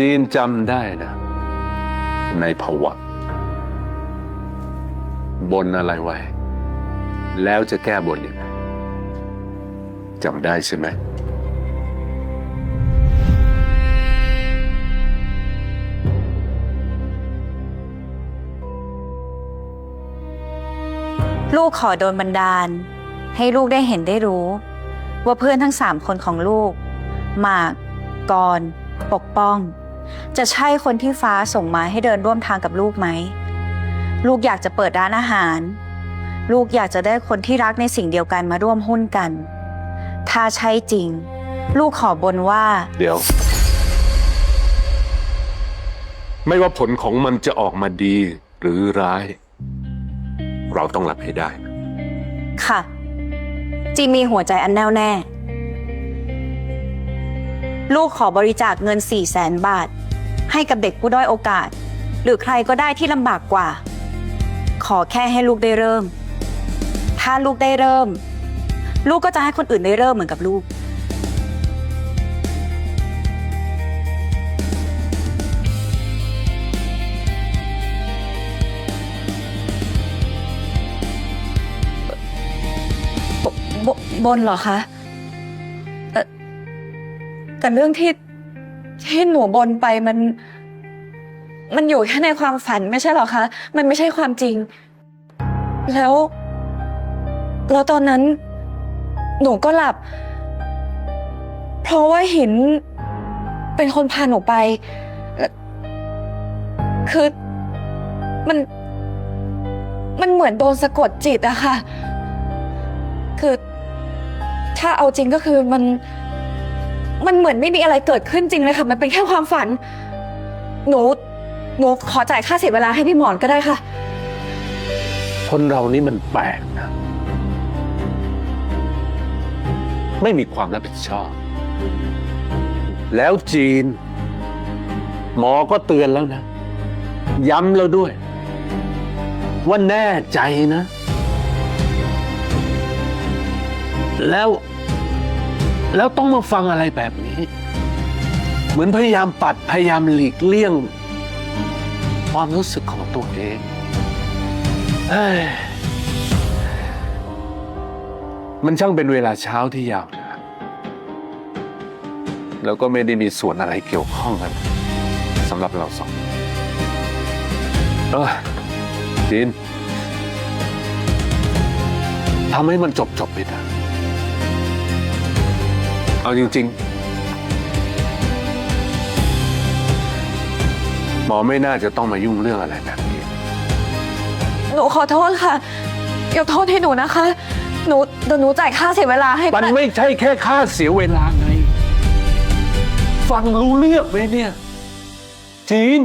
จีนจำได้นะ ในผวังค์บนอะไรไว้ แล้วจะแก้บนยังไงจำได้ใช่ไหมลูกขอโดนบันดาล ให้ลูกได้เห็นได้รู้ ว่าเพื่อนทั้งสามคนของลูก หมากกรปกป้อง จะใช่คนที่ฟ้าส่งมาให้เดินร่วมทางกับลูกไหม ลูกอยากจะเปิดร้านอาหาร ลูกอยากจะได้คนที่รักในสิ่งเดียวกันมาร่วมหุ้นกัน ถ้าใช่จริง ลูกขอบนว่า เดี๋ยว ไม่ว่าผลของมันจะออกมาดีหรือร้าย เราต้องรับให้ได้ ค่ะ จีมีหัวใจอันแน่วแน่ ลูกขอบริจาคเงิน4ี่แสนบาท ให้กับเด็กผู้ด้อยโอกาส หรือใครก็ได้ที่ลำบากกว่า ขอแค่ให้ลูกได้เริ่ม ถ้าลูกได้เริ่ม ลูกก็จะให้คนอื่นได้เริ่มเหมือนกับลูกบบนเหรอคะ แต่เรื่องที่ที่หนูบนไปมัน มันอยู่แค่ในความฝันไม่ใช่หรอคะ มันไม่ใช่ความจริง แล้ว แล้วตอนนั้น หนูก็หลับ เพราะว่าหินเป็นคนพาหนูไปคือมัน มันเหมือนโดนสะกดจิตอะค่ะ คือ ถ้าเอาจริงก็คือมัน มันเหมือนไม่มีอะไรเกิดขึ้นจริงเลยค่ะ มันเป็นแค่ความฝัน หนู หนูขอจ่ายค่าเสียเวลาให้พี่หมอนก็ได้ค่ะ คนเรานี่มันแปลกนะ ไม่มีความรับผิดชอบ แล้วจีน หมอก็เตือนแล้วนะ ย้ำแล้วด้วย ว่าแน่ใจนะ แล้ว แล้วต้องมาฟังอะไรแบบนี้ เหมือนพยายามปัดพยายามหลีกเลี่ยง ความรู้สึกของตัวเองเอ้ยมันช่างเป็นเวลาเช้าที่ยาวนานแล้วก็ไม่ได้มีส่วนอะไรเกี่ยวข้องกันสำหรับเราสองเออจีนทำให้มันจบจบไปเถอะ เอาจริง ๆ หมอไม่น่าจะต้องมายุ่งเรื่องอะไรแบบนี้ หนูขอโทษค่ะ ยกโทษให้หนูนะคะ หนูเดี๋ยวหนูจ่ายค่าเสียเวลาให้มันไม่ใช่แค่ค่าเสียเวลาไง ฟังรู้เรื่องไหมเนี่ย จีน